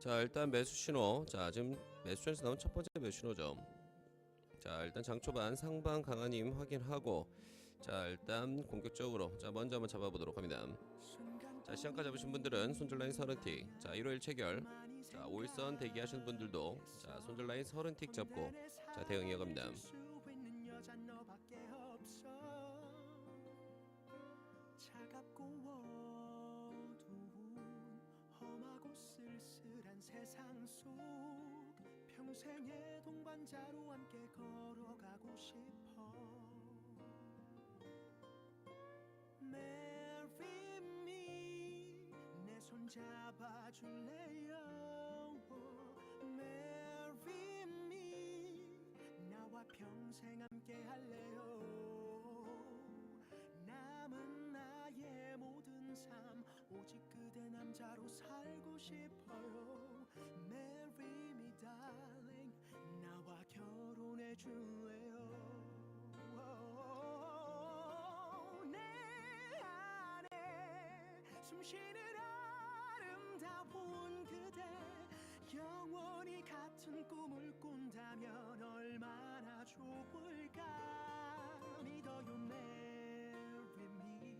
자 일단 매수 신호. 자 지금 매수 전에서 나온 첫 번째 매수 신호죠. 자 일단 장 초반 상방 힘 확인하고 자 일단 공격적으로 자 먼저 한번 잡아보도록 합니다. 자 시장가 잡으신 분들은 손절라인 30틱. 자 1호1 체결. 자 5일선 대기하시는 분들도 자 손절라인 30틱 잡고 자 대응 이어갑니다 세상 속 평생의 동반자로 함께 걸어가고 싶어. Marry me 내 손 잡아줄래요? Marry me 나와 평생 함께 할래요? 남은 나의 모든 삶 오직 그대 남자로 살고 싶어요 영원히 같은 꿈을 꾼다면 얼마나 좋을까? 믿어요 marry me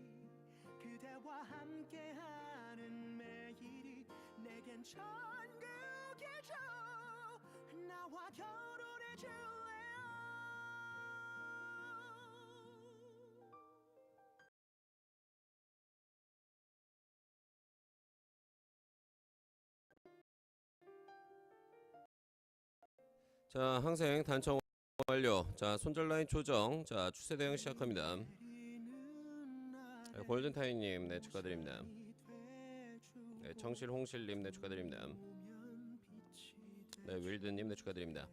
그대와 함께하는 매일이 내겐 천국이죠 나와 결 자 항생 단청 완료. 자 손절 라인 조정. 자 추세 대응 시작합니다. 네, 골든타임님 네 축하드립니다. 네 청실 홍실님 네 축하드립니다. 네 윌드님 네 축하드립니다.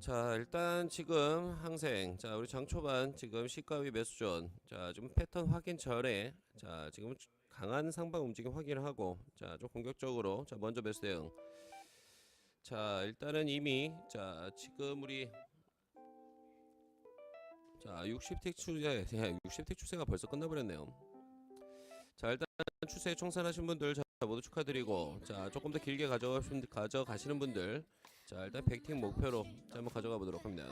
자 일단 지금 항생. 자 우리 장 초반 지금 시가위 매수전. 자 지금 패턴 확인 전에 자 지금 강한 상방 움직임 확인하고 자 좀 공격적으로 자 먼저 매수 대응 자 일단은 이미 자 지금 우리 자 60틱 추세 60틱 추세가 벌써 끝나버렸네요. 자 일단 추세 청산하신 분들 자 모두 축하드리고 자 조금 더 길게 가져가신 가져가시는 분들 자 일단 100틱 목표로 자 한번 가져가 보도록 합니다.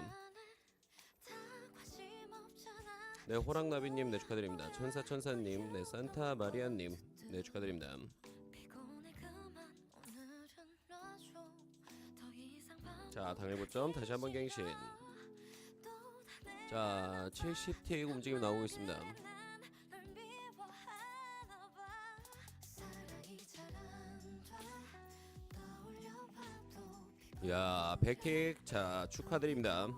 네 호랑나비님 네 축하드립니다. 천사천사님 네 산타 마리아님 네 축하드립니다 자 당일 고점 다시 한번 갱신. 자 70틱 움직임 나오고 있습니다. 야 100틱 자 축하드립니다